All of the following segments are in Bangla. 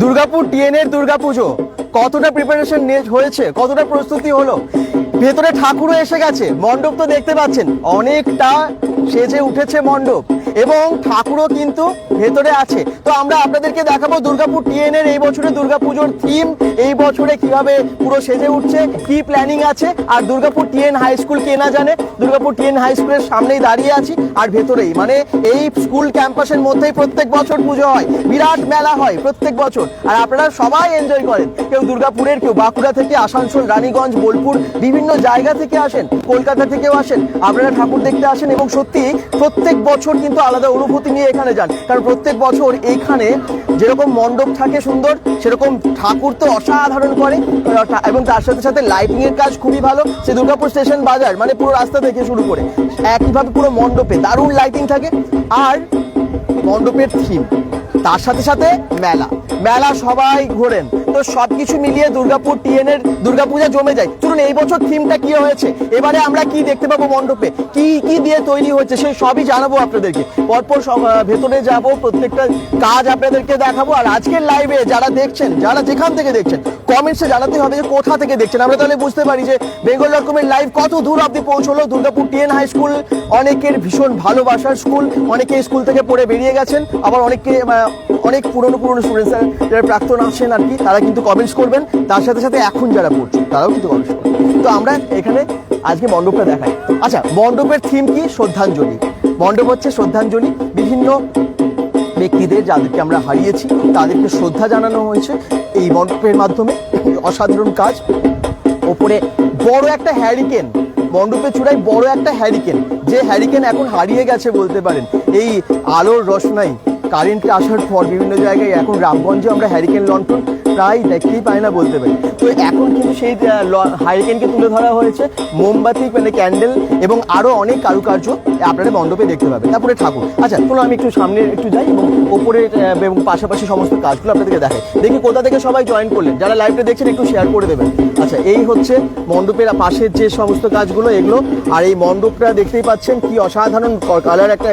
দুর্গাপুর টিএনএর দুর্গাপুজো কতটা প্রিপারেশন হয়েছে? কতটা প্রস্তুতি হলো? ভেতরে ঠাকুরও এসে গেছে। মণ্ডপ তো দেখতে পাচ্ছেন, অনেকটা সেজে উঠেছে মণ্ডপ। এবং ঠাকুরও কিন্তু ভেতরে আছে। তো আমরা আপনাদেরকে দেখাবো দুর্গাপুর টিএনএর এই বছরে দুর্গাপুজোর থিম এই বছরে কীভাবে পুরো সেজে উঠছে, কি প্ল্যানিং আছে, আর দুর্গাপুর টিএন হাই স্কুল কে না জানে, দুর্গাপুর টিএন হাই স্কুলের সামনেই দাঁড়িয়ে আছি, আর ভেতরেই। মানে এই স্কুল ক্যাম্পাসের মধ্যেই প্রত্যেক বছর পুজো হয়, বিরাট মেলা হয় প্রত্যেক বছর। আর আপনারা সবাই এনজয় করেন। কেউ দুর্গাপুরের, কেউ বাঁকুড়া থেকে, আসানসোল, রানীগঞ্জ, বোলপুর, বিভিন্ন জায়গা থেকে আসেন, কলকাতা থেকেও আসেন। আপনারা ঠাকুর দেখতে আসেন এবং সত্যি প্রত্যেক বছর কিন্তু আলাদা অনুভূতি নিয়ে এখানে যান। কারণ প্রত্যেক বছর এইখানে যেরকম মণ্ডপ থাকে সুন্দর, সেরকম ঠাকুর তো অসাধারণ করে। এবং তার সাথে সাথে লাইটিংয়ের কাজ খুবই ভালো। সে দুর্গাপুর স্টেশন বাজার মানে পুরো রাস্তা থেকে শুরু করে। একইভাবে পুরো মণ্ডপে দারুণ লাইটিং থাকে। আর মণ্ডপের থিম তার সাথে সাথে মেলা। মেলা সবাই ঘোরেন। তো সবকিছু মিলিয়ে দুর্গাপুর টিএন এর দুর্গাপূজা জমে যায়। চলুন, এই বছর থিমটা কি হয়েছে? এবারে আমরা কি দেখতে পাবো মণ্ডপে? কি কি দিয়ে তৈরি হয়েছে সেই সবই জানাব আপনাদেরকে। পরপর ভেতরে যাব, প্রত্যেকটা কাজ আপনাদেরকে দেখাবো। আর আজকের লাইভে যারা দেখছেন, যারা যেখান থেকে দেখছেন কমেন্টসে জানাতে হবে যে কোথা থেকে দেখছেন। আমরা তাহলে বুঝতে পারি যে বেঙ্গল ডট কমের লাইভ কত দূর অব্দি পৌঁছলো। দুর্গাপুর টিএন হাই স্কুল অনেকের ভীষণ ভালোবাসার স্কুল অনেকে স্কুল থেকে পড়ে বেরিয়ে গেছেন। আবার অনেকে অনেক পুরনো পুরনো স্টুডেন্টস যারা প্রাক্তন আসেন আর কি। তারা কিন্তু কমেন্টস করবেন, তার সাথে সাথে এখন যারা পড়ছে তারাও কিন্তু কমেন্টস করবেন তো আমরা এখানে আজকে মণ্ডপটা দেখাই। আচ্ছা মণ্ডপের থিম কি? শ্রদ্ধাঞ্জলি। মণ্ডপ হচ্ছে শ্রদ্ধাঞ্জলি। বিভিন্ন ব্যক্তিদের যাদেরকে আমরা হারিয়েছি, তাদেরকে শ্রদ্ধা জানানো হয়েছে এই মণ্ডপের মাধ্যমে। অসাধারণ কাজ। ওপরে বড় একটা হ্যারিকেন মণ্ডপের চূড়ায় বড় একটা হ্যারিকেন যে হ্যারিকেন এখন হারিয়ে গেছে বলতে পারেন, এই আলোর রসনাই। কারেন্টে আসার পর বিভিন্ন জায়গায় এখন রামগঞ্জে আমরা হ্যারিকেন লন্ঠন প্রায় দেখতেই পাই না বলতে পারি। তো এখন কিন্তু সেই হারিকেনকে তুলে ধরা হয়েছে। মোমবাতি মানে ক্যান্ডেল এবং আরও অনেক কারুকার্য আপনারা মণ্ডপে দেখতে পাবেন। তারপরে ঠাকুর। আচ্ছা চলো আমি একটু সামনে একটু যাই এবং ওপরে এবং পাশাপাশি সমস্ত কাজগুলো আপনাদেরকে দেখাই। দেখি কোথা থেকে সবাই জয়েন করলেন। যারা লাইভটা দেখছেন, একটু শেয়ার করে দেবেন। আচ্ছা এই হচ্ছে মণ্ডপের পাশের যে সমস্ত কাজগুলো, এগুলো। আর এই মণ্ডপটা দেখতেই পাচ্ছেন কি অসাধারণ কালার একটা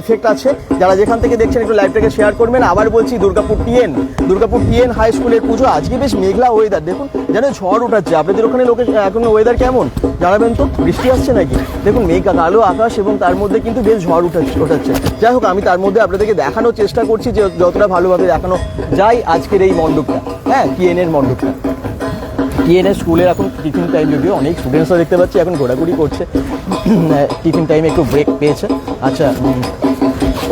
এফেক্ট আছে। যারা যেখান থেকে দেখছেন, একটু লাইভটাকে শেয়ার করবেন। আবার বলছি, Durgapur TN Durgapur TN high স্কুলের পুজো। আজকে বেশ মেঘলা ওয়েদার দেখুন, যেন ঝড় উঠাচ্ছে। আপনাদের ওখানে লোকের এখন ওয়েদার কেমন? জানাবেন তো? বৃষ্টি আসছে নাকি? দেখুন, মেঘ, কালো আকাশ এবং তার মধ্যে কিন্তু বেশ ঝড় উঠাচ্ছে, ওঠাচ্ছে। যাই হোক, আমি তার মধ্যে আপনাদেরকে দেখানোর চেষ্টা করছি যে যতটা ভালোভাবে দেখানো যায় আজকের এই মণ্ডপটা। হ্যাঁ টিএন এর মণ্ডপটা। টিএনএ স্কুলের এখন টিফিন টাইম যদিও অনেক স্টুডেন্টসও দেখতে পাচ্ছি, এখন ঘোরাঘুরি করছে। টিফিন টাইমে একটু ব্রেক পেয়েছে। আচ্ছা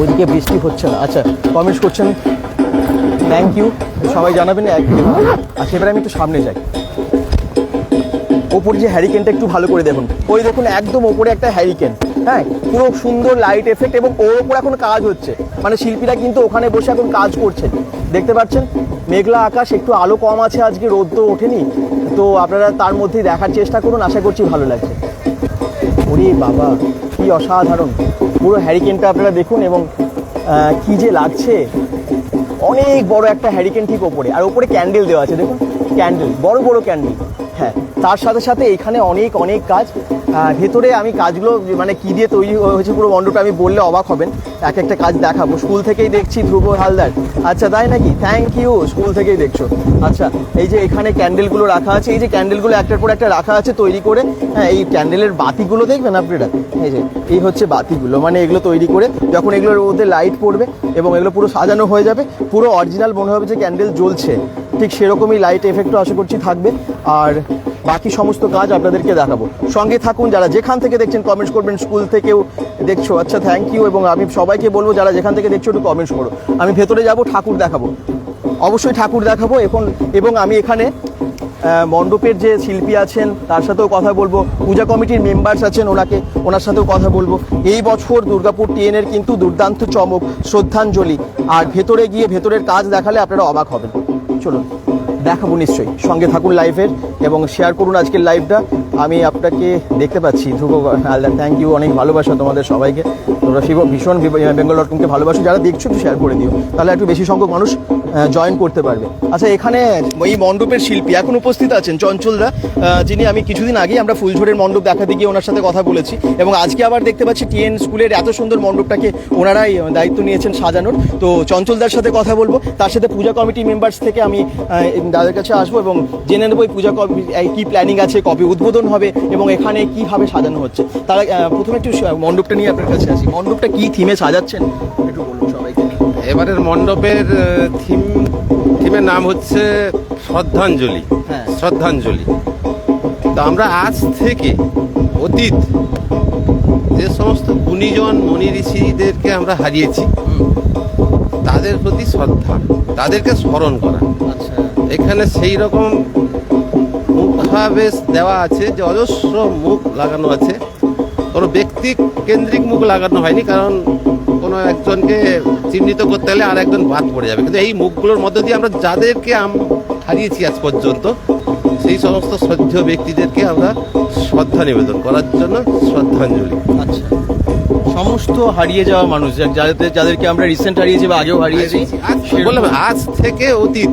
ওইদিকে বৃষ্টি হচ্ছে না। আচ্ছা কমেন্টস করছেন। থ্যাংক ইউ সবাই জানাবেন এক আচ্ছা এবারে আমি একটু সামনে যাই। ওপর যে হ্যারিকেনটা একটু ভালো করে দেখুন। ওই দেখুন, একদম ওপরে একটা হ্যারিকেন হ্যাঁ পুরো সুন্দর লাইট এফেক্ট এবং ওর ওপর এখন কাজ হচ্ছে। মানে শিল্পীরা কিন্তু ওখানে বসে এখন কাজ করছেন। দেখতে পাচ্ছেন? মেঘলা আকাশ, একটু আলো কম আছে আজকে, রোদ তো ওঠেনি। তো আপনারা তার মধ্যেই দেখার চেষ্টা করুন, আশা করছি ভালো লাগছে। ওরে বাবা, কি অসাধারণ। পুরো হ্যারিকেনটা আপনারা দেখুন এবং কি যে লাগছে। অনেক বড় একটা হ্যারিকেন ঠিক ওপরে। আর ওপরে ক্যান্ডেল দেওয়া আছে, দেখুন। ক্যান্ডেল বড় বড় ক্যান্ডেল হ্যাঁ তার সাথে সাথে এখানে অনেক অনেক কাজ ভেতরে আমি কাজগুলো মানে কি দিয়ে তৈরি হয়েছে পুরো মণ্ডপটা আমি বললে অবাক হবেন। এক একটা কাজ দেখাবো। স্কুল থেকেই দেখছি ধ্রুব হালদার। আচ্ছা তাই নাকি? থ্যাংক ইউ স্কুল থেকেই দেখছ। আচ্ছা এই যে এখানে ক্যান্ডেলগুলো রাখা আছে, এই যে ক্যান্ডেলগুলো একটার পর একটা রাখা আছে তৈরি করে হ্যাঁ এই ক্যান্ডেলের বাতিগুলো দেখবেন আপনারা? এই যে, এই হচ্ছে বাতিগুলো মানে এগুলো তৈরি করে যখন এগুলোর মধ্যে লাইট পড়বে এবং এগুলো পুরো সাজানো হয়ে যাবে, পুরো অরিজিনাল মনে হবে যে ক্যান্ডেল জ্বলছে। ঠিক সেরকমই লাইট এফেক্টও আশা করছি থাকবে। আর বাকি সমস্ত কাজ আপনাদেরকে দেখাবো। সঙ্গে থাকুন, যারা যেখান থেকে দেখছেন কমেন্টস করবেন স্কুল থেকেও দেখছ। আচ্ছা থ্যাংক ইউ এবং আমি সবাইকে বলব, যারা যেখান থেকে দেখছ, একটু কমেন্টস করো। আমি ভেতরে যাব, ঠাকুর দেখাবো। অবশ্যই ঠাকুর দেখাবো এখন, এবং আমি এখানে মণ্ডপের যে শিল্পী আছেন, তার সাথেও কথা বলব। পূজা কমিটির মেম্বার্স আছেন ওনাকে, ওনার সাথেও কথা বলব। এই বছর দুর্গাপুর টিএনের কিন্তু দুর্দান্ত চমক, শ্রদ্ধাঞ্জলি। আর ভেতরে গিয়ে ভেতরের কাজ দেখালে আপনারা অবাক হবেন। চলুন। দেখাবো নিশ্চয়ই। সঙ্গে থাকুন লাইভের এবং শেয়ার করুন আজকের লাইভটা আমি আপনাকে দেখতে পাচ্ছি, ধ্রুব হালদার থ্যাংক ইউ অনেক ভালোবাসা তোমাদের সবাইকে। তোমরা ভীষণ বেঙ্গল ডট কমকে ভালোবাসো। যারা দেখছ, একটু শেয়ার করে দিও। তাহলে একটু বেশি সংখ্যক মানুষ জয়েন করতে পারবে। আচ্ছা এখানে এই মণ্ডপের শিল্পী এখন উপস্থিত আছেন চঞ্চলদা যিনি আমি কিছুদিন আগেই আমরা ফুলঝোড়ের মণ্ডপ দেখাতে গিয়ে ওনার সাথে কথা বলেছি। এবং আজকে আবার দেখতে পাচ্ছি টিএন স্কুলের এত সুন্দর মণ্ডপটাকে ওনারাই দায়িত্ব নিয়েছেন সাজানোর। তো চঞ্চলদার সাথে কথা বলব। তার সাথে পূজা কমিটি মেম্বার্স থেকে আমি দাদার কাছে আসব এবং জেনে নেব এই পূজা কমিটি কি প্ল্যানিং আছে, কবে উদ্বোধন হবে এবং এখানে কীভাবে সাজানো হচ্ছে। তারা প্রথমে একটু মণ্ডপটা নিয়ে আপনার কাছে আসি। মণ্ডপটা কি থিমে সাজাচ্ছেন? একটু বলুন সবাইকে। এবারের মণ্ডপের থিম থিমের নাম হচ্ছে শ্রদ্ধাঞ্জলি। হ্যাঁ। শ্রদ্ধাঞ্জলি। তো আমরা আজ থেকে অতীত যে সমস্ত গুণীজন মনি ঋষিদেরকে আমরা হারিয়েছি তাদের প্রতি শ্রদ্ধা তাদেরকে স্মরণ করা। আচ্ছা। এখানে সেই রকম মুখাবেশ দেওয়া আছে যে অজস্র মুখ লাগানো আছে। কোনো ব্যক্তি কেন্দ্রিক মুখ লাগানো হয়নি কারণ কোনো একজনকে চিহ্নিত করতে গেলে আর একজন বাদ পড়ে যাবে। কিন্তু এই মুখগুলোর মধ্য দিয়ে আমরা যাদেরকে হারিয়েছি আজ পর্যন্ত সেই সমস্ত শ্রদ্ধেয় ব্যক্তিদেরকে আমরা শ্রদ্ধা নিবেদন করার জন্য শ্রদ্ধাঞ্জলি। আচ্ছা। সমস্ত হারিয়ে যাওয়া মানুষ যাদের যাদেরকে আমরা রিসেন্ট হারিয়েছি বা আগেও হারিয়েছি আজ বললাম আজ থেকে অতীত।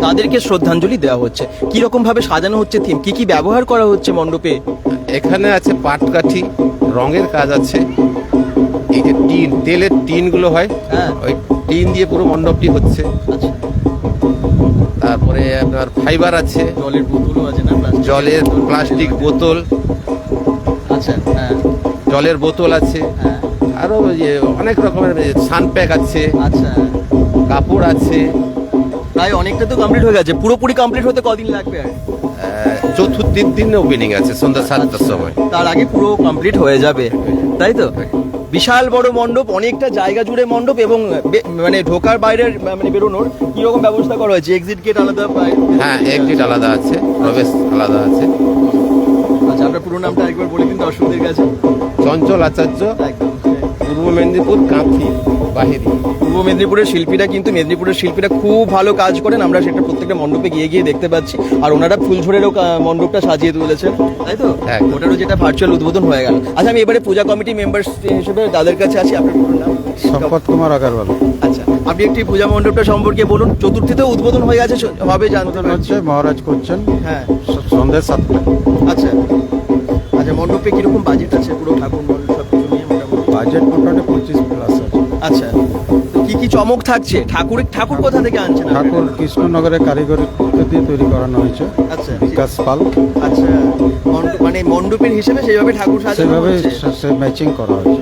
তাদেরকে শ্রদ্ধাঞ্জলি দেওয়া হচ্ছে। কি রকম ভাবে সাজানো হচ্ছে থিম কি কি ব্যবহার করা হচ্ছে মণ্ডপে? এখানে আছে পাটকাঠি রঙের কাজ আছে। এই যে টিন তেলের টিনগুলো হয় হ্যাঁ। ওই টিন দিয়ে পুরো মণ্ডপটি হচ্ছে। আচ্ছা। তারপরে আপনার ফাইবার আছে। জলের বোতলও আছে না? জলের প্লাস্টিক বোতল। আচ্ছা হ্যাঁ। জলের বোতল আছে। হ্যাঁ। আরও ইয়ে অনেক রকমের সানপ্যাক আছে। আচ্ছা। কাপড় আছে। প্রায় অনেকটা তো কমপ্লিট হয়ে গেছে। পুরোপুরি কমপ্লিট হতে কদিন লাগবে আর? আহ, চতুর্থীর দিন ওপেনিং আছে সন্ধ্যা সাতটার সময়। তার আগে পুরো কমপ্লিট হয়ে যাবে। তাই তো? বিশাল বড় মণ্ডপ অনেকটা জায়গা জুড়ে মণ্ডপ এবং মানে ঢোকার বাইরের মানে বেরোনোর কি রকম ব্যবস্থা করা হয়েছে? এক্সিট গেট আলাদা হ্যাঁ এক্সিট আলাদা আছে প্রবেশ আলাদা আছে। আচ্ছা আপনার পুরো নামটা একবার বলে দিন দর্শকদের কাছে চঞ্চল আচার্য পূর্ব মেদিনীপুর কাঁথি বাহিরি। পূর্ব মেদিনীপুরের শিল্পীরা কিন্তু মেদিনীপুরের শিল্পীরা খুব ভালো কাজ করেন। আমরা সেটা প্রত্যেকটা মণ্ডপে গিয়ে গিয়ে দেখতে পাচ্ছি। আর ওনারা ফুলঝোরেরও কা- মণ্ডপটা সাজিয়ে তুলেছেন। তাই তো? হ্যাঁ। ওটারও যেটা ভার্চুয়াল উদ্বোধন হয়ে গেল। আচ্ছা আমি এবারে পূজা কমিটি মেম্বার হিসেবে তাদের কাছে আছি আপনার পুরো নাম? সম্পদ কুমার আগারওয়াল আচ্ছা আপনি একটি পূজা মণ্ডপটা সম্পর্কে বলুন। চতুর্থীতেও উদ্বোধন হয়ে গেছে হবে জানতে হচ্ছে মহারাজ করছেন। হ্যাঁ। সন্ধ্যে সাতটা আচ্ছা আচ্ছা। মণ্ডপে কীরকম বাজেট আছে? পুরো ঠাকুর মণ্ডপ সব কিছু নিয়ে মোটামুটি? বাজেট মোটামুটি পঁচিশ প্লাস আছে। আচ্ছা। কি কি চমক থাকছে? ঠাকুর ঠাকুর কোথা থেকে আনছেন ঠাকুর কৃষ্ণনগরের কারিগরি দিয়ে তৈরি করানো হয়েছে আচ্ছা। বিকাশ পাল। আচ্ছা। মানে মণ্ডপের হিসেবে সেইভাবে ঠাকুর সেভাবে ম্যাচিং করা হয়েছে।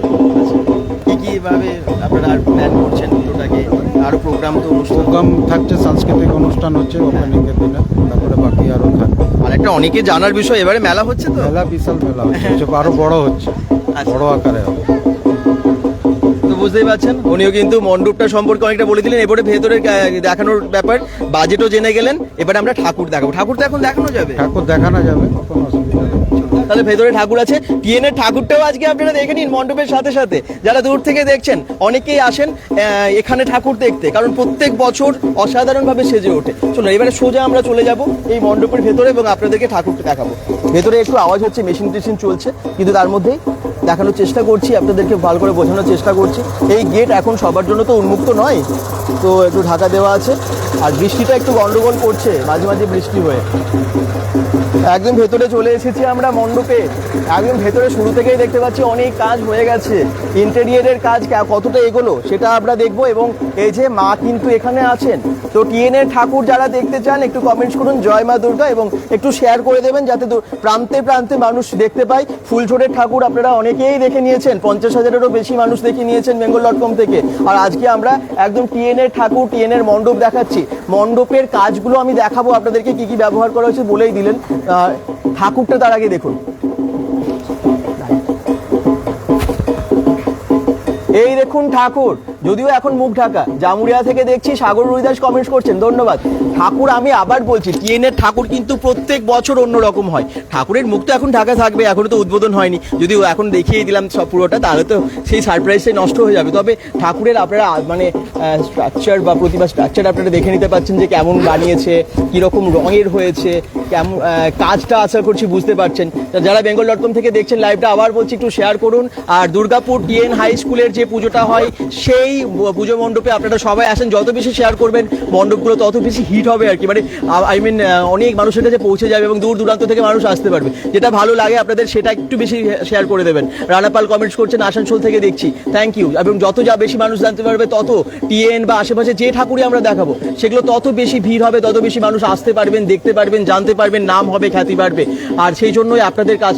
আচ্ছা। কি কি ভাবে আপনারা আর প্ল্যান করছেন পুরোটাকে? আরও প্রোগ্রাম তো অনুষ্ঠান প্রোগ্রাম থাকছে সাংস্কৃতিক অনুষ্ঠান হচ্ছে ওপেনিং এর দিনে তারপরে বাকি আরও থাকবে। আর একটা অনেকে জানার বিষয় এবারে মেলা হচ্ছে তো? মেলা বিশাল মেলা হচ্ছে হচ্ছে আরও বড় হচ্ছে আচ্ছা। বড় আকারে হবে। তো বুঝতেই পারছেন উনিও কিন্তু মণ্ডপটা সম্পর্কে অনেকটা বলে দিলেন এবারে ভেতরে দেখানোর ব্যাপার বাজেটও জেনে গেলেন এবারে আমরা ঠাকুর দেখাবো। ঠাকুর তো এখন দেখানো যাবে? ঠাকুর দেখানো যাবে কোনো অসুবিধা নেই। তাহলে ভেতরে ঠাকুর আছে। টিএনের ঠাকুরটাও আজকে আপনারা দেখে নিন মণ্ডপের সাথে সাথে। যারা দূর থেকে দেখছেন, অনেকেই আসেন এখানে ঠাকুর দেখতে। কারণ প্রত্যেক বছর অসাধারণভাবে সেজে ওঠে। চলো এবারে সোজা আমরা চলে যাব এই মণ্ডপের ভেতরে এবং আপনাদেরকে ঠাকুরটা দেখাবো। ভেতরে একটু আওয়াজ হচ্ছে মেশিন টেশিন চলছে, কিন্তু তার মধ্যেই দেখানোর চেষ্টা করছি, আপনাদেরকে ভালো করে বোঝানোর চেষ্টা করছি। এই গেট এখন সবার জন্য তো উন্মুক্ত নয়, তো একটু ঢাকা দেওয়া আছে। আর বৃষ্টিটা একটু গন্ডগোল করছে, মাঝে মাঝে বৃষ্টি হয়ে। একদম ভেতরে চলে এসেছি আমরা মণ্ডপে। একদম ভেতরে শুরু থেকেই দেখতে পাচ্ছি অনেক কাজ হয়ে গেছে। ইন্টেরিয়ারের কাজ কতটা এগোলো সেটা আমরা দেখব এবং এই যে মা কিন্তু এখানে আছেন। তো টিএনের ঠাকুর যারা দেখতে চান, একটু কমেন্টস করুন জয় মা দুর্গা এবং একটু শেয়ার করে দেবেন যাতে প্রান্তে প্রান্তে মানুষ দেখতে পায়। ফুলঝোড়ের ঠাকুর আপনারা অনেকেই দেখে নিয়েছেন। পঞ্চাশ হাজারেরও বেশি মানুষ দেখে নিয়েছেন বেঙ্গল ডট কম থেকে। আর আজকে আমরা একদম টিএনের ঠাকুর টিএনের মণ্ডপ দেখাচ্ছি। মণ্ডপের কাজগুলো আমি দেখাবো। আপনাদেরকে কি কি ব্যবহার করা হয়েছে বলেই দিলেন। ঠাকুরটা তার আগে দেখুন। এই দেখুন ঠাকুর। যদিও এখন মুখ ঢাকা। জামুরিয়া থেকে দেখছি সাগর রুইদাস কমেন্টস করছেন, ধন্যবাদ। ঠাকুর, আমি আবার বলছি টিএনের ঠাকুর কিন্তু প্রত্যেক বছর অন্যরকম হয়। ঠাকুরের মুখ তো এখন ঢাকা থাকবে, এখনও তো উদ্বোধন হয়নি। যদি এখন দেখিয়ে দিলাম সব পুরোটা, তাহলে তো সেই সারপ্রাইজটাই নষ্ট হয়ে যাবে। তবে ঠাকুরের আপনারা মানে স্ট্রাকচার বা প্রতিমা স্ট্রাকচার আপনারা দেখে নিতে পারছেন যে কেমন বানিয়েছে, কীরকম রঙের হয়েছে, কেমন কাজটা আশা করছি বুঝতে পারছেন। যারা বেঙ্গল ডট কম থেকে দেখছেন লাইভটা আবার বলছি, একটু শেয়ার করুন। আর দুর্গাপুর টিএন হাই স্কুলের যে পুজোটা হয়, সেই পুজো মণ্ডপে আপনারা সবাই আসেন, যত বেশি শেয়ার করবেন, মণ্ডপগুলো তত বেশি হিট হবে আর কি। মানে আই মিন অনেক মানুষের কাছে পৌঁছে যাবে এবং দূর দূরান্ত থেকে মানুষ আসতে পারবে। যেটা ভালো লাগে আপনাদের, সেটা একটু বেশি শেয়ার করে দেবেন। রানাপাল কমেন্টস করছেন, আসানসোল থেকে দেখছি। থ্যাংক ইউ এবং যত যা বেশি মানুষ জানতে পারবে, তত টিএন বা আশেপাশে যে ঠাকুরই আমরা দেখাবো, সেগুলো তত বেশি ভিড় হবে, তত বেশি মানুষ আসতে পারবেন, দেখতে পারবেন, জানতে পারবেন, নাম হবে, খ্যাতি বাড়বে। আর সেই জন্যই আপনাদের কাজ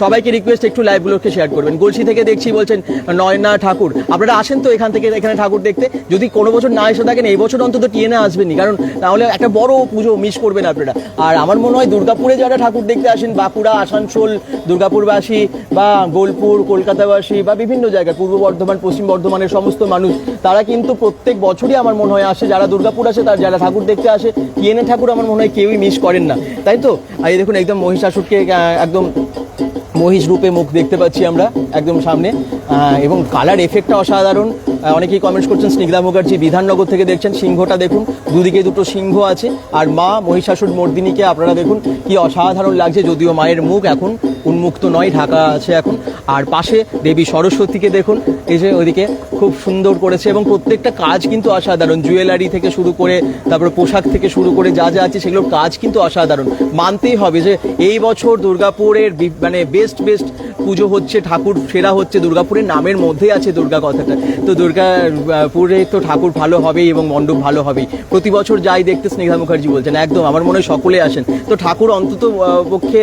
সবাইকে রিকোয়েস্ট একটু লাইভগুলোকে শেয়ার করবেন। গলসি থেকে দেখছি বলছেন, নয়না ঠাকুর। আপনারা আসেন তো এখান থেকে এখানে ঠাকুর দেখতে। যদি কোনো বছর না এসে থাকেন, এই বছর অন্তত টিএনএ আসবেননি কারণ তাহলে একটা বড় পুজো মিস করবেন আপনারা। আর আমার মনে হয় দুর্গাপুরে যারা ঠাকুর দেখতে আসেন, বাঁকুড়া, আসানসোল, দুর্গাপুরবাসী বা বোলপুর, কলকাতাবাসী বা বিভিন্ন জায়গায়, পূর্ব বর্ধমান, পশ্চিম বর্ধমানের সমস্ত মানুষ, তারা কিন্তু প্রত্যেক বছরই আমার মনে হয় আসে। যারা দুর্গাপুর আসে, তার যারা ঠাকুর দেখতে আসে টিএনএ ঠাকুর আমার মনে হয় কেউই মিস করেন না। তাই তো? এই দেখুন, একদম মহিষাসুরকে একদম মহিষ রূপে মুখ দেখতে পাচ্ছি আমরা, একদম সামনে। এবং কালার এফেক্টটা অসাধারণ। অনেকেই কমেন্টস করছেন, স্নিগ্ধা মুখার্জি বিধাননগর থেকে দেখছেন, সিংহটা দেখুন, দুদিকে দুটো সিংহ আছে, আর মা মহিষাসুর মর্দিনীকে আপনারা দেখুন, কি অসাধারণ লাগছে, যদিও মায়ের মুখ এখন উন্মুক্ত নয়, ঢাকা আছে এখন। আর পাশে দেবী সরস্বতীকে দেখুন, এই যে ওইদিকে খুব সুন্দর করেছে, এবং প্রত্যেকটা কাজ কিন্তু অসাধারণ, জুয়েলারি থেকে শুরু করে, তারপরে পোশাক থেকে শুরু করে যা যা আছে, সেগুলোর কাজ কিন্তু অসাধারণ। মানতেই হবে যে এই বছর দুর্গাপুরের মানে বেস্ট বেস্ট পুজো হচ্ছে, ঠাকুর ফেরা হচ্ছে দুর্গাপুরের নামের মধ্যেই আছে দুর্গা কথাটা। তো দুর্গাপুরে তো ঠাকুর ভালো হবেই এবং মণ্ডপ ভালো হবেই। প্রতি বছর যাই দেখতে স্নেহা মুখার্জি বলছেন, একদম, আমার মনে হয় সকলে আসেন। তো ঠাকুর অন্তত পক্ষে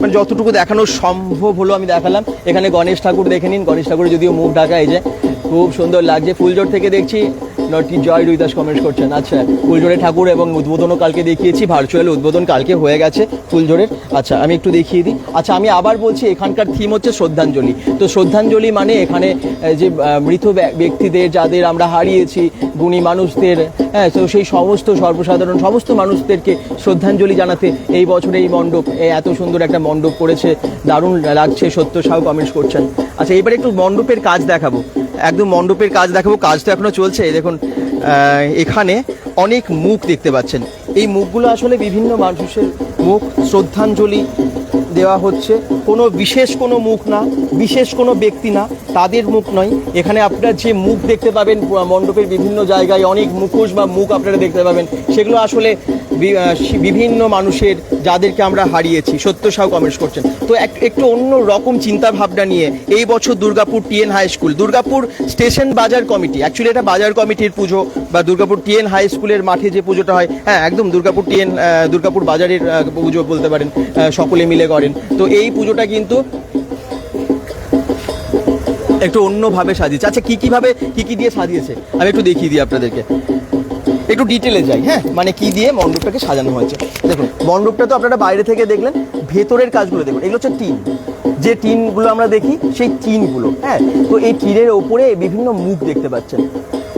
মানে যতটুকু দেখানো সম্ভব হলো আমি দেখালাম। এখানে গণেশ ঠাকুর দেখে নিন, গণেশ ঠাকুরের যদিও মুখ ঢাকা এই যে খুব সুন্দর লাগছে। ফুলজোর থেকে দেখছি নটি জয় রুইদাস কমেন্ট করছেন। আচ্ছা ফুলজোরে ঠাকুর এবং উদ্বোধনও কালকে দেখিয়েছি ভার্চুয়াল উদ্বোধন কালকে হয়ে গেছে ফুলজোরের। আচ্ছা আমি একটু দেখিয়ে দিই। আচ্ছা আমি আবার বলছি, এখানকার থিম হচ্ছে শ্রদ্ধাঞ্জলি। তো শ্রদ্ধাঞ্জলি মানে এখানে যে মৃত ব্য- ব্যক্তিদের যাদের আমরা হারিয়েছি, গুণী মানুষদের হ্যাঁ তো সেই সমস্ত সর্বসাধারণ সমস্ত মানুষদেরকে শ্রদ্ধাঞ্জলি জানাতে এই বছর এই মণ্ডপ এত সুন্দর একটা মণ্ডপ করেছে। দারুণ লাগছে, সত্য সাউ কমেন্টস করছেন। আচ্ছা এবার একটু মণ্ডপের কাজ দেখাবো। একদম মণ্ডপের কাজ দেখাবো, কাজ তো এখনও চলছে। দেখুন এখানে অনেক মুখ দেখতে পাচ্ছেন। এই মুখগুলো আসলে বিভিন্ন মানুষের মুখ। শ্রদ্ধাঞ্জলি দেওয়া হচ্ছে। কোনো বিশেষ কোনো মুখ না, বিশেষ কোনো ব্যক্তি না, তাদের মুখ নয়। এখানে আপনারা যে মুখ দেখতে পাবেন, মণ্ডপের বিভিন্ন জায়গায় অনেক মুখোশ বা মুখ আপনারা দেখতে পাবেন। সেগুলো আসলে বিভিন্ন মানুষের যাদেরকে আমরা হারিয়েছি, সত্য সাউ কমেন্টস করছেন। তো এক- একটু অন্য রকম চিন্তা ভাবনা নিয়ে এই বছর Durgapur TN high school, Durgapur station বাজার কমিটি অ্যাকচুয়ালি এটা বাজার কমিটির পুজো বা দুর্গাপুর টিএন হাই স্কুলের মাঠে যে পুজোটা হয় হ্যাঁ একদম দুর্গাপুর টিএন দুর্গাপুর বাজারের পুজো বলতে পারেন সকলে মিলে করেন। তো এই পুজোটা কিন্তু একটু অন্যভাবে সাজিয়েছে। আচ্ছা কি, কীভাবে, কি কি দিয়ে সাজিয়েছে? আমি একটু দেখিয়ে দিই আপনাদেরকে। একটু ডিটেলে যাই হ্যাঁ? মানে কি দিয়ে মণ্ডপটাকে সাজানো হয়েছে। দেখুন, মণ্ডপটা তো আপনারা বাইরে থেকে দেখলেন, ভেতরের কাজগুলো দেখুন, এগুলো হচ্ছে টিন। যে টিনগুলো আমরা দেখি, সেই টিনগুলো হ্যাঁ? তো এই টিনের ওপরে বিভিন্ন মুখ দেখতে পাচ্ছেন।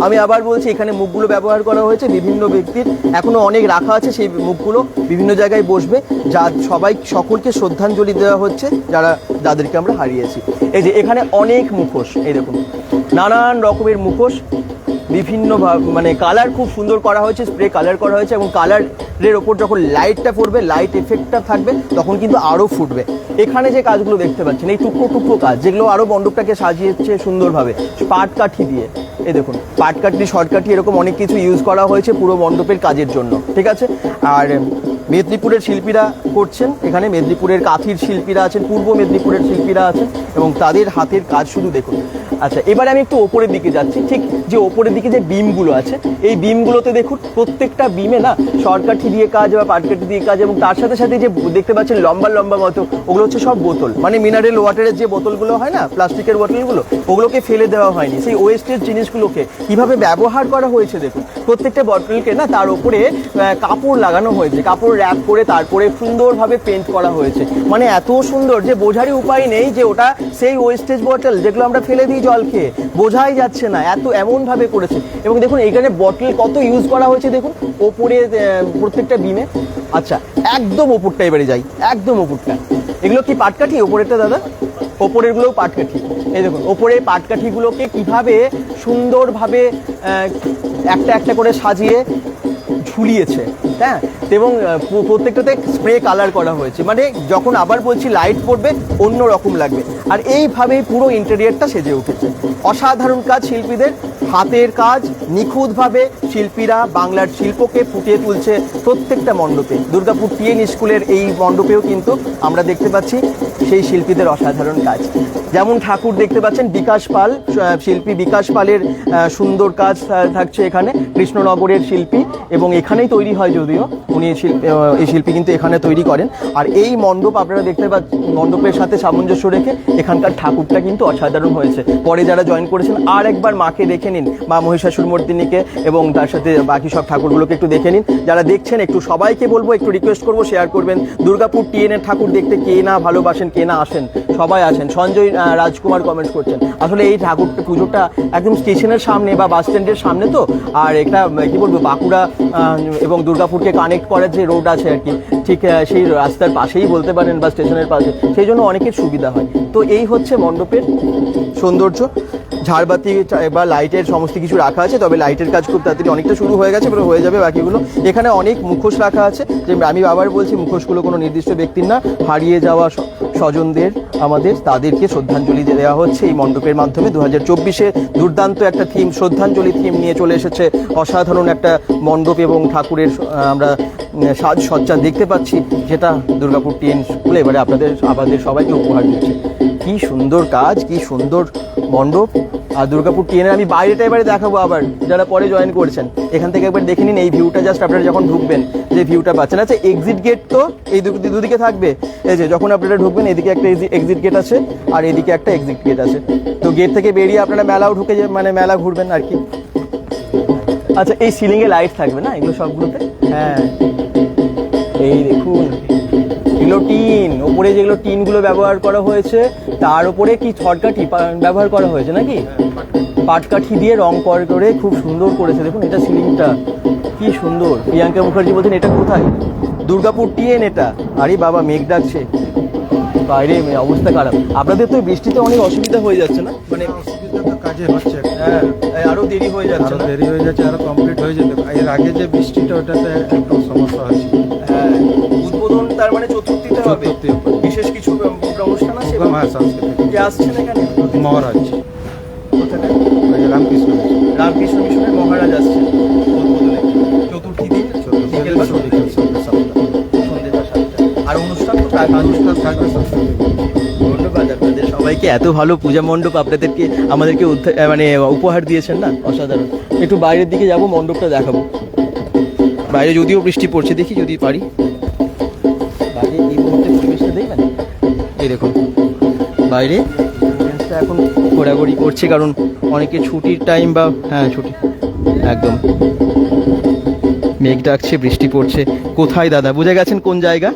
আমি আবার বলছি, এখানে মুখগুলো ব্যবহার করা হয়েছে বিভিন্ন ব্যক্তির। এখনও অনেক রাখা আছে সেই মুখগুলো, বিভিন্ন জায়গায় বসবে। যা সবাই, সকলকে শ্রদ্ধাঞ্জলি দেওয়া হচ্ছে, যারা, যাদেরকে আমরা হারিয়েছি। এই যে, এখানে অনেক মুখোশ, এই দেখুন। নানান রকমের মুখোশ বিভিন্ন মানে কালার খুব সুন্দর করা হয়েছে স্প্রে কালার করা হয়েছে এবং কালারের ওপর যখন লাইটটা পড়বে লাইট এফেক্টটা থাকবে, তখন কিন্তু আরও ফুটবে। এখানে যে কাজগুলো দেখতে পাচ্ছেন, এই টুকরো টুকরো কাজ, যেগুলো আরও মণ্ডপটাকে সাজিয়েছে সুন্দরভাবে পাটকাঠি দিয়ে। এই দেখুন, পাট পাটকাঠি শর্টকাঠি এরকম অনেক কিছু ইউজ করা হয়েছে পুরো মণ্ডপের কাজের জন্য, ঠিক আছে? আর মেদিনীপুরের শিল্পীরা করছেন, এখানে মেদিনীপুরের কাঠির শিল্পীরা আছেন, পূর্ব মেদিনীপুরের শিল্পীরা আছেন এবং তাদের হাতের কাজ শুধু দেখুন। আচ্ছা এবারে আমি একটু ওপরের দিকে যাচ্ছি। ঠিক যে ওপরের দিকে যে বিমগুলো আছে, এই বিমগুলোতে দেখুন, প্রত্যেকটা বিমে না শর্টকাঠি দিয়ে কাজ বা পাটকাঠি দিয়ে কাজ এবং তার সাথে সাথে যে দেখতে পাচ্ছেন লম্বা লম্বা মতো, ওগুলো হচ্ছে সব বোতল। মানে মিনারেল ওয়াটারের যে বোতলগুলো হয় না, প্লাস্টিকের বোতলগুলো, ওগুলোকে ফেলে দেওয়া হয়নি। সেই ওয়েস্টের জিনিসগুলোকে কীভাবে ব্যবহার করা হয়েছে দেখুন। প্রত্যেকটা বটলকে না তার উপরে কাপড় লাগানো হয়েছে। কাপড় র্যাপ করে তারপরে সুন্দরভাবে পেন্ট করা হয়েছে। মানে এত সুন্দর যে বোঝারই উপায় নেই যে ওটা সেই ওয়েস্টেজ বটল যেগুলো আমরা ফেলে দিই জল খেয়ে, বোঝাই যাচ্ছে না, এত এমনভাবে করেছে। এবং দেখুন, এইখানে বটল কত ইউজ করা হয়েছে দেখুন, ওপরে প্রত্যেকটা বিমে আচ্ছা একদম ওপরটা এবারে যাই, একদম ওপরটা। এগুলো কি পাটকাঠি? ওপরেরটা দাদা? ওপরের গুলোও পাটকাঠি। এই দেখুন, ওপরে পাটকাঠিগুলোকে কীভাবে সুন্দরভাবে একটা একটা করে সাজিয়ে ঝুলিয়েছে। হ্যাঁ এবং প্রত্যেকটাতে স্প্রে কালার করা হয়েছে। মানে যখন আবার বলছি লাইট পড়বে, অন্য রকম লাগবে। আর এইভাবেই পুরো ইন্টেরিয়ারটা সেজে উঠেছে। অসাধারণ কাজ শিল্পীদের। হাতের কাজ নিখুঁতভাবে শিল্পীরা বাংলার শিল্পকে ফুটিয়ে তুলছে প্রত্যেকটা মণ্ডপে। দুর্গাপুর টিএন স্কুলের এই মণ্ডপেও কিন্তু আমরা দেখতে পাচ্ছি সেই শিল্পীদের অসাধারণ কাজ। যেমন ঠাকুর দেখতে পাচ্ছেন, বিকাশ পাল শিল্পী বিকাশ পালের সুন্দর কাজ থাকছে এখানে। কৃষ্ণনগরের শিল্পী এবং এখানেই তৈরি হয় যদিও। উনি এই শিল্পী কিন্তু এখানে তৈরি করেন। আর এই মণ্ডপ আপনারা দেখতে পাচ্ছেন মণ্ডপের সাথে সামঞ্জস্য রেখে এখানকার ঠাকুরটা কিন্তু অসাধারণ হয়েছে। পরে যারা জয়েন করেছেন, আর একবার মাকে দেখে নিন, মা মহিষাসুর মর্দিনীকে এবং তার সাথে বাকি সব ঠাকুরগুলোকে একটু দেখে নিন। যারা দেখছেন, একটু সবাইকে বলব, একটু রিকোয়েস্ট করব শেয়ার করবেন। দুর্গাপুর টিএনের ঠাকুর দেখতে কে না ভালোবাসেন, কে না আসেন, সবাই আসেন। সঞ্জয় রাজকুমার কমেন্ট করছেন। আসলে এই ঠাকুর, পুজোটা একদম স্টেশনের সামনে বা বাস স্ট্যান্ডের সামনে তো? আর এটা কি বলব, বাঁকুড়া এবং দুর্গাপুরকে কানেক্ট করার যে রোড আছে আর কি, ঠিক সেই রাস্তার পাশেই বলতে পারেন বা স্টেশনের পাশে, সেই জন্য অনেকের সুবিধা হয়। তো এই হচ্ছে মণ্ডপের সৌন্দর্য। ঝাড়বাতি বা লাইটের সমস্ত কিছু রাখা আছে, তবে লাইটের কাজ খুব তাড়াতাড়ি অনেকটা শুরু হয়ে গেছে হয়ে যাবে বাকিগুলো। এখানে অনেক মুখোশ রাখা আছে, যে আমি আবার বলছি মুখোশগুলো কোনো নির্দিষ্ট ব্যক্তির না, হারিয়ে যাওয়া স্বজনদের, আমাদের, তাদেরকে শ্রদ্ধাঞ্জলি দেওয়া হচ্ছে। এই মণ্ডপের মাধ্যমে দু হাজার চব্বিশে দুর্দান্ত একটা থিম শ্রদ্ধাঞ্জলি থিম নিয়ে চলে এসেছে অসাধারণ একটা মণ্ডপ এবং ঠাকুরের আমরা সাজসজ্জা দেখতে পাচ্ছি, যেটা দুর্গাপুর টিএন স্কুলে এবারে আপনাদের, আমাদের সবাইকে উপহার দিচ্ছে। কি সুন্দর কাজ, কি সুন্দর মণ্ডপ আর দুর্গাপুর টিএনের আমি বাইরেটা এবারে দেখাবো আবার, যারা পরে জয়েন করছেন। এখান থেকে একবার দেখে নিন এই ভিউটা জাস্ট আপনারা যখন ঢুকবেন, যে ভিউটা পাচ্ছেন। আচ্ছা এক্সিট গেট তো এই দুদিকে থাকবে। এই যে, যখন আপনারা ঢুকবেন, এদিকে একটা এক্সিট গেট আছে, আর এদিকে একটা এক্সিট গেট আছে। তো গেট থেকে বেরিয়ে আপনারা মেলাও ঢুকে মানে মেলা ঘুরবেন আর কি। আচ্ছা এই সিলিং এ লাইট থাকবে না, এগুলো সবগুলোতে? হ্যাঁ। এই দেখুন। এগুলো টিন ওপরে যেগুলো টিনগুলো ব্যবহার করা হয়েছে তার উপরে কি ছটকাঠি ব্যবহার করা হয়েছে নাকি? পাটকাঠি দিয়ে রং কর করে খুব সুন্দর করেছে। দেখুন এটা সিলিংটা। কি সুন্দর। প্রিয়াঙ্কা মুখার্জি বলছেন এটা কোথায়? দুর্গাপুর টিএন এটা। আরে বাবা মেঘ ডাকছে। বাইরে অবস্থা খারাপ। আপনাদের তো বৃষ্টিতে অনেক অসুবিধা হয়ে যাচ্ছে না? মানে কাজে হচ্ছে। হ্যাঁ আরও দেরি হয়ে যাচ্ছে দেরি হয়ে যাচ্ছে আরও কমপ্লিট হয়ে যেতে এর আগে যে বৃষ্টিটা ওটাতে একদম সমস্যা আছে হ্যাঁ উদ্বোধন তার মানে চতুর্থীতে হবে। বিশেষ কিছু অনুষ্ঠান আছে? হ্যাঁ সাংস্কৃতিক কে আসছেন এখানে মহারাজ? রামকৃষ্ণ রামকৃষ্ণ মিশনের মহারাজ আসছেন উদ্বোধনে। চতুর্থী দিন। আর অনুষ্ঠান তো অনুষ্ঠান থাকবে ধন্যবাদ আপনাদের সবাইকে। এত ভালো পূজা মণ্ডপ আপনাদেরকে আমাদেরকে উদ্ধা- আহ, মানে উপহার দিয়েছেন না? অসাধারণ। একটু বাইরের দিকে যাব মণ্ডপটা দেখাবো। বাইরে যদিও বৃষ্টি পড়ছে দেখি যদি পারি। বাইরে এই মুহূর্তে পরিবেশটা দেখবেন? এই দেখুন বাইরে এখন ঘোরাঘুরি করছে কারণ অনেকে ছুটির টাইম বা হ্যাঁ ছুটি একদম। মেঘ ডাকছে বৃষ্টি পড়ছে। কোথায় দাদা? বুঝে গেছেন কোন জায়গা?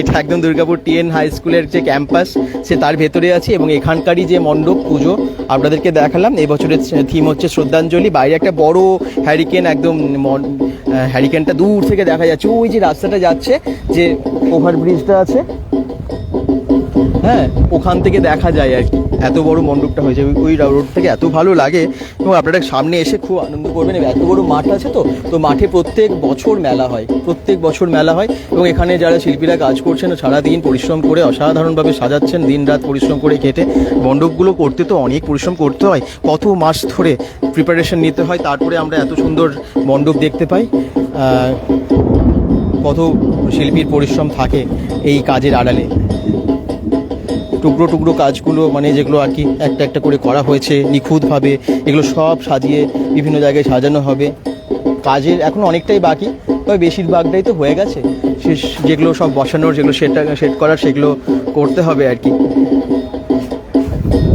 এটা একদম দুর্গাপুর টিএন হাই স্কুলের যে ক্যাম্পাস সে তার ভেতরে আছে এবং এখানকারই যে মণ্ডপ পুজো আপনাদেরকে দেখালাম। এই বছরের থিম হচ্ছে শ্রদ্ধাঞ্জলি। বাইরে একটা বড় হ্যারিকেন একদম মন- হ্যারিকেনটা দূর থেকে দেখা যাচ্ছে। ওই যে রাস্তাটা যাচ্ছে যে ওভার ওভারব্রিজটা আছে হ্যাঁ ওখান থেকে দেখা যায় আর কি। এত বড় মণ্ডপটা হয়েছে, ওই- রোড থেকে এত ভালো লাগে এবং আপনারা সামনে এসে খুব আনন্দ করবেন। এত বড় মাঠ আছে তো তো মাঠে প্রত্যেক বছর মেলা হয়, প্রত্যেক বছর মেলা হয় এবং এখানে যারা শিল্পীরা কাজ করছেন সারাদিন পরিশ্রম করে অসাধারণভাবে সাজাচ্ছেন দিন রাত পরিশ্রম করে কেটে মণ্ডপগুলো করতে তো অনেক পরিশ্রম করতে হয়। কত মাস ধরে প্রিপারেশন নিতে হয়, তারপরে আমরা এত সুন্দর মণ্ডপ দেখতে পাই। কত শিল্পীর পরিশ্রম থাকে এই কাজের আড়ালে। টুকরো টুকরো কাজগুলো মানে যেগুলো আর কি একটা একটা করে করা হয়েছে নিখুঁতভাবে, এগুলো সব সাজিয়ে বিভিন্ন জায়গায় সাজানো হবে। কাজের এখন অনেকটাই বাকি, তবে বেশিরভাগটাই তো হয়ে গেছে। শেষ যেগুলো সব বসানোর, যেগুলো সেটা, সেট করার, সেগুলো করতে হবে আর কি।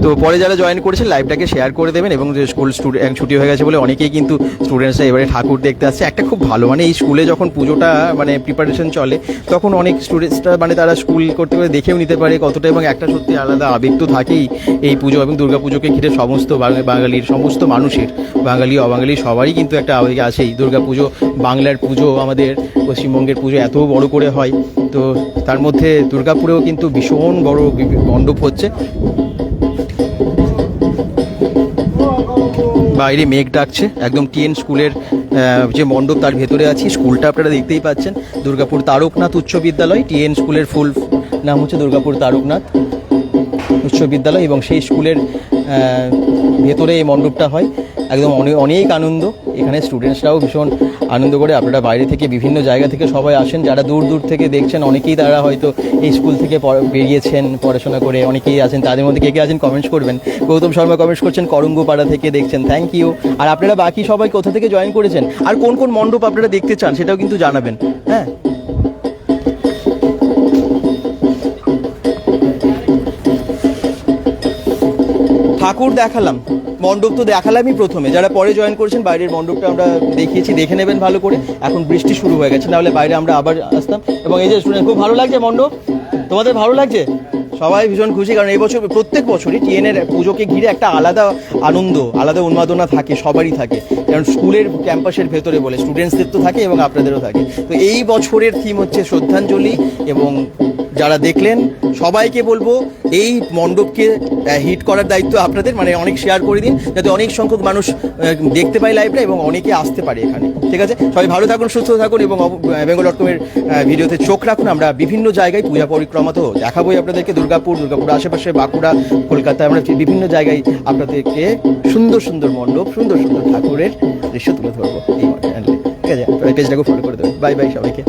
তো পরে যারা জয়েন করেছেন লাইভটাকে শেয়ার করে দেবেন এবং যে স্কুল স্টুডেন্ট ছুটি হয়ে গেছে বলে অনেকেই কিন্তু স্টুডেন্টসরা এবারে ঠাকুর দেখতে আসছে। একটা খুব ভালো মানে এই স্কুলে যখন পুজোটা মানে প্রিপারেশন চলে, তখন অনেক স্টুডেন্টসরা মানে তারা স্কুল করতে করে দেখেও নিতে পারে কতটা এবং একটা সত্যি আলাদা আবেগ তো থাকেই এই পুজো এবং দুর্গা পুজোকে ঘিরে সমস্ত বাঙ- বাঙালির, সমস্ত মানুষের, বাঙালি, অবাঙালি সবারই কিন্তু একটা আবেগ আছেই। দুর্গা পুজো, বাংলার পুজো, আমাদের পশ্চিমবঙ্গের পুজো এত বড় করে হয়। তো তার মধ্যে দুর্গাপুরেও কিন্তু ভীষণ বড় মণ্ডপ হচ্ছে। বাইরে মেঘ ডাকছে। একদম টিএন স্কুলের যে মণ্ডপ তার ভেতরে আছি। স্কুলটা আপনারা দেখতেই পাচ্ছেন। দুর্গাপুর তারকনাথ উচ্চ বিদ্যালয়, টিএন স্কুলের ফুল নাম হচ্ছে দুর্গাপুর তারকনাথ উচ্চ বিদ্যালয় এবং সেই স্কুলের ভেতরে এই মণ্ডপটা হয়। একদম অনেক অনেক আনন্দ। এখানে স্টুডেন্টসরাও ভীষণ আনন্দ করে আপনারা বাইরে থেকে বিভিন্ন জায়গা থেকে সবাই আসেন। যারা দূর দূর থেকে দেখছেন, অনেকেই তারা হয়তো এই স্কুল থেকে বেরিয়েছেন, পড়াশোনা করে অনেকেই আছেন, তাদের মধ্যে কে কে আছেন কমেন্টস করবেন। গৌতম শর্মা কমেন্টস করছেন, করঙ্গপাড়া থেকে দেখছেন থ্যাংক ইউ আর আপনারা বাকি সবাই কোথা থেকে জয়েন করেছেন? আর কোন কোন মণ্ডপ আপনারা দেখতে চান, সেটাও কিন্তু জানাবেন হ্যাঁ? ঠাকুর দেখালাম, মণ্ডপ তো দেখালামই প্রথমে। যারা পরে জয়েন করেছেন, বাইরের মণ্ডপটা আমরা দেখিয়েছি, দেখে নেবেন ভালো করে। এখন বৃষ্টি শুরু হয়ে গেছে, নাহলে বাইরে আমরা আবার আসতাম। এবং এই যে স্টুডেন্ট খুব ভালো লাগছে মণ্ডপ? তোমাদের ভালো লাগছে? সবাই ভীষণ খুশি, কারণ এই বছর, প্রত্যেক বছরই টিএনের পুজোকে ঘিরে একটা আলাদা আনন্দ, আলাদা উন্মাদনা থাকে, সবারই থাকে। কারণ স্কুলের ক্যাম্পাসের ভেতরে বলে স্টুডেন্টসদের তো থাকে এবং আপনাদেরও থাকে। তো এই বছরের থিম হচ্ছে শ্রদ্ধাঞ্জলি এবং যারা দেখলেন, সবাইকে বলব, এই মণ্ডপকে হিট করার দায়িত্ব আপনাদের মানে অনেক শেয়ার করে দিন, যাতে অনেক সংখ্যক মানুষ দেখতে পায় লাইভটা এবং অনেকে আসতে পারে এখানে। ঠিক আছে? সবাই ভালো থাকুন, সুস্থ থাকুন এবং বেঙ্গল ডট কমের ভিডিওতে চোখ রাখুন। আমরা বিভিন্ন জায়গায় পূজা পরিক্রমা তো দেখাবোই আপনাদেরকে। দুর্গাপুর দুর্গাপুর আশেপাশে, বাঁকুড়া কলকাতায় আমরা বিভিন্ন জায়গায় আপনাদেরকে সুন্দর সুন্দর মণ্ডপ, সুন্দর সুন্দর ঠাকুরের দৃশ্য তুলে ধরবো এই ঠিক আছে? পেজটাকে ফলো করে দেবেন। বাই বাই সবাইকে।